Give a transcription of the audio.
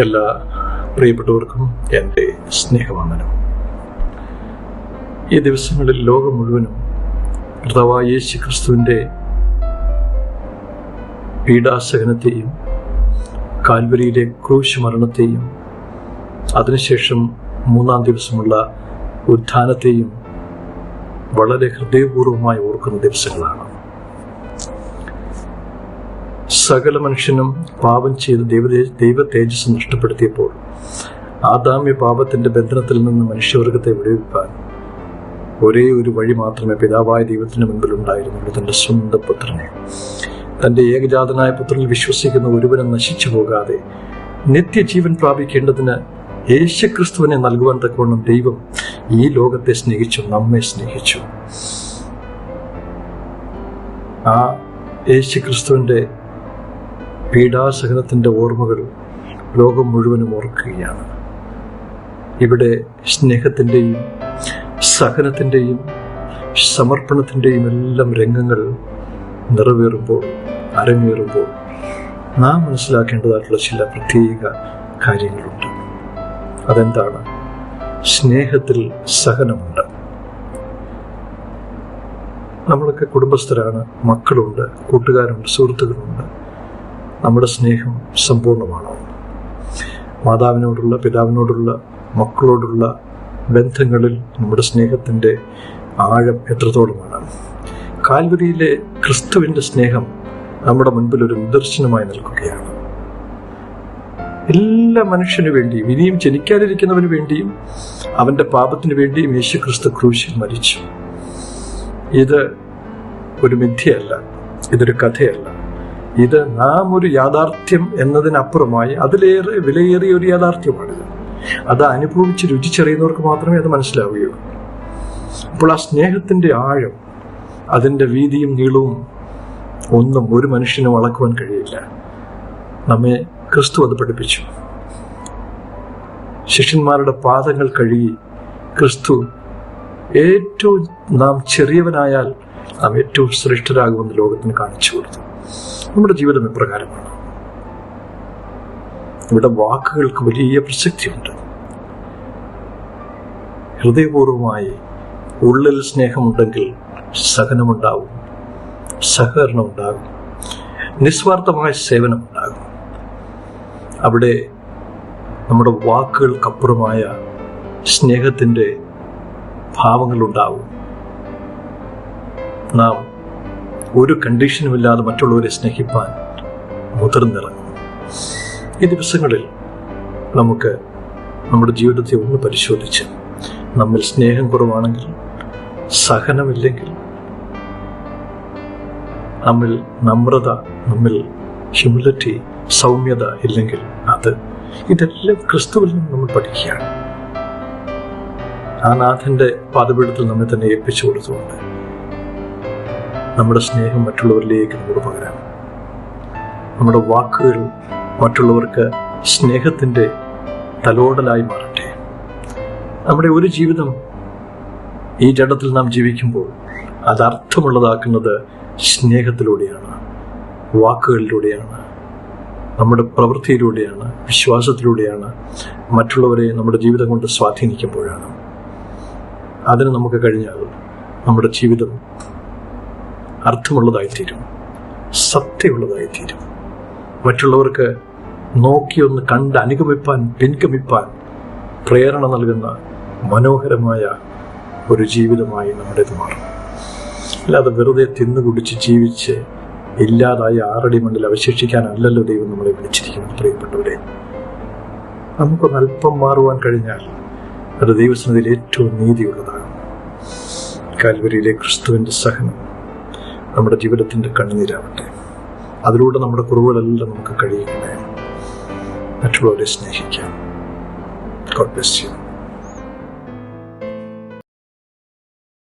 എല്ലാ പ്രിയപ്പെട്ടവർക്കും എന്റെ സ്നേഹവന്ദനം. ഈ ദിവസങ്ങളിൽ ലോകം മുഴുവനും കർത്താവായ യേശു ക്രിസ്തുവിന്റെ പീഡാസഹനത്തെയും കാൽവരിയിലെ ക്രൂശ് മരണത്തെയും അതിനുശേഷം മൂന്നാം ദിവസമുള്ള ഉത്ഥാനത്തെയും വളരെ ഹൃദയപൂർവമായി ഓർക്കുന്ന ദിവസങ്ങളാണ്. സകല മനുഷ്യനും പാപം ചെയ്ത് ദൈവ ദൈവ തേജസ് നഷ്ടപ്പെടുത്തിയപ്പോൾ ആദാമ്യ പാപത്തിന്റെ ബന്ധനത്തിൽ നിന്ന് മനുഷ്യവർഗത്തെ വിടുവിപ്പാൻ ഒരേ ഒരു വഴി മാത്രമേ പിതാവായ ദൈവത്തിന് മുൻപിൽ ഉണ്ടായിരുന്നുള്ളൂ. തന്റെ സ്വന്തം പുത്രനെ. തന്റെ ഏകജാതനായ പുത്രനിൽ വിശ്വസിക്കുന്ന ഒരുവനും നശിച്ചു പോകാതെ നിത്യജീവൻ പ്രാപിക്കേണ്ടതിന് യേശുക്രിസ്തുവിനെ നൽകുവാൻ തക്കവണ്ണം ദൈവം ഈ ലോകത്തെ സ്നേഹിച്ചു നമ്മെ സ്നേഹിച്ചു. ആ യേശുക്രിസ്തുവിന്റെ പീഡാസഹനത്തിന്റെ ഓർമ്മകൾ ലോകം മുഴുവനും ഓർക്കുകയാണ്. ഇവിടെ സ്നേഹത്തിന്റെയും സഹനത്തിന്റെയും സമർപ്പണത്തിന്റെയും എല്ലാം രംഗങ്ങൾ നിറവേറുമ്പോൾ അരങ്ങേറുമ്പോൾ നാം മനസ്സിലാക്കേണ്ടതായിട്ടുള്ള ചില പ്രത്യേക കാര്യങ്ങളുണ്ട്. അതെന്താണ്? സ്നേഹത്തിൽ സഹനമുണ്ട്. നമ്മളൊക്കെ കുടുംബസ്ഥരാണ് മക്കളുണ്ട് കൂട്ടുകാരുണ്ട് സുഹൃത്തുക്കളുണ്ട്. നമ്മുടെ സ്നേഹം സമ്പൂർണമാണ് മാതാവിനോടുള്ള പിതാവിനോടുള്ള മക്കളോടുള്ള ബന്ധങ്ങളിൽ നമ്മുടെ സ്നേഹത്തിന്റെ ആഴം എത്രത്തോളമാണ്. കാൽവരിയിലെ ക്രിസ്തുവിന്റെ സ്നേഹം നമ്മുടെ മുൻപിൽ ഒരു നിദർശനമായി നിൽക്കുകയാണ്. എല്ലാ മനുഷ്യനു വേണ്ടിയും ഇനിയും ജനിക്കാതിരിക്കുന്നവന് വേണ്ടിയും അവന്റെ പാപത്തിനു വേണ്ടിയും യേശു ക്രിസ്തു ക്രൂശിൽ മരിച്ചു. ഇത് ഒരു മിഥ്യയല്ല ഇതൊരു കഥയല്ല. ഇത് നാം ഒരു യാഥാർത്ഥ്യം എന്നതിനപ്പുറമായി അതിലേറെ വിലയേറിയ ഒരു യാഥാർത്ഥ്യമാണിത് അത് അനുഭവിച്ച് രുചിച്ചറിയുന്നവർക്ക് മാത്രമേ അത് മനസ്സിലാവുകയുള്ളൂ. അപ്പോൾ ആ സ്നേഹത്തിന്റെ ആഴം അതിന്റെ വീതിയും നീളവും ഒന്നും ഒരു മനുഷ്യനും വളക്കുവാൻ കഴിയില്ല. നമ്മെ ക്രിസ്തു അത് പഠിപ്പിച്ചു. ശിഷ്യന്മാരുടെ പാദങ്ങൾ കഴുകി ക്രിസ്തു ഏറ്റവും നാം ചെറിയവനായാൽ നാം ഏറ്റവും ശ്രേഷ്ഠരാകുമെന്ന് ലോകത്തിന് കാണിച്ചു കൊടുത്തു. നമ്മുടെ ജീവിതം ഇപ്രകാരമാണ് ഇവിടെ വാക്കുകൾക്ക് വലിയ പ്രസക്തിയുണ്ട്. ഹൃദയപൂർവമായി ഉള്ളിൽ സ്നേഹമുണ്ടെങ്കിൽ സഹനമുണ്ടാവും സഹകരണമുണ്ടാകും നിസ്വാർത്ഥമായ സേവനമുണ്ടാകും. അവിടെ നമ്മുടെ വാക്കുകൾക്കപ്പുറമായ സ്നേഹത്തിന്റെ ഭാവങ്ങളുണ്ടാവും. നാം ഒരു കണ്ടീഷനുമില്ലാതെ മറ്റുള്ളവരെ സ്നേഹിപ്പാൻ മുതിർന്നിറങ്ങും ഈ ദിവസങ്ങളിൽ നമുക്ക് നമ്മുടെ ജീവിതത്തെ ഒന്ന് പരിശോധിച്ച് നമ്മിൽ സ്നേഹം കുറവാണെങ്കിൽ സഹനമില്ലെങ്കിൽ നമ്മിൽ നമ്രത നമ്മിൽ ഹ്യൂമിലിറ്റി സൗമ്യത ഇല്ലെങ്കിൽ അത് ഇതെല്ലാം ക്രിസ്തുവിൽ നിന്ന് നമ്മൾ പഠിക്കുകയാണ്. ആ നാഥന്റെ പാതപീഠത്തിൽ നമ്മെ തന്നെ ഏൽപ്പിച്ചു കൊടുത്തുകൊണ്ട് നമ്മുടെ സ്നേഹം മറ്റുള്ളവരിലേക്ക് നമുക്ക് പകരാം. നമ്മുടെ വാക്കുകൾ മറ്റുള്ളവർക്ക് സ്നേഹത്തിന്റെ തലോടലായി മാറട്ടെ. നമ്മുടെ ഒരു ജീവിതം ഈ ജഡത്തിൽ നാം ജീവിക്കുമ്പോൾ അത് അർത്ഥമുള്ളതാക്കുന്നത് സ്നേഹത്തിലൂടെയാണ് വാക്കുകളിലൂടെയാണ് നമ്മുടെ പ്രവൃത്തിയിലൂടെയാണ് വിശ്വാസത്തിലൂടെയാണ് മറ്റുള്ളവരെ നമ്മുടെ ജീവിതം കൊണ്ട് സ്വാധീനിക്കുമ്പോഴാണ്. അതിന് നമുക്ക് കഴിഞ്ഞാൽ നമ്മുടെ ജീവിതം അർത്ഥമുള്ളതായിത്തീരും. സത്യമുള്ളതായിത്തീരും. മറ്റുള്ളവർക്ക് നോക്കിയൊന്ന് കണ്ട് അനുഗമിപ്പാൻ പിൻഗമിപ്പാൻ പ്രേരണ നൽകുന്ന മനോഹരമായ ഒരു ജീവിതമായി നമ്മുടേത് മാറും. അല്ലാതെ വെറുതെ തിന്നുകുടിച്ച് ജീവിച്ച് ഇല്ലാതായി ആറടി മണ്ണിൽ അവശേഷിക്കാനല്ലല്ലോ ദൈവം നമ്മളെ വിളിച്ചിരിക്കുന്നത് പ്രിയപ്പെട്ടവരെ. നമുക്കൊന്ന് അല്പം മാറുവാൻ കഴിഞ്ഞാൽ അത് ദൈവസന്നിധിയിൽ ഏറ്റവും നീതിയുള്ളതാണ്. കാൽവരിയിലെ ക്രിസ്തുവിന്റെ സഹനം നമ്മുടെ ജീവിതത്തിന്റെ കണ്ണുനീരാവട്ടെ. അതിലൂടെ നമ്മുടെ കുറവുകളെല്ലാം നമുക്ക് കഴിയിക്കണേ മറ്റുള്ളവരെ സ്നേഹിക്കാം. God bless you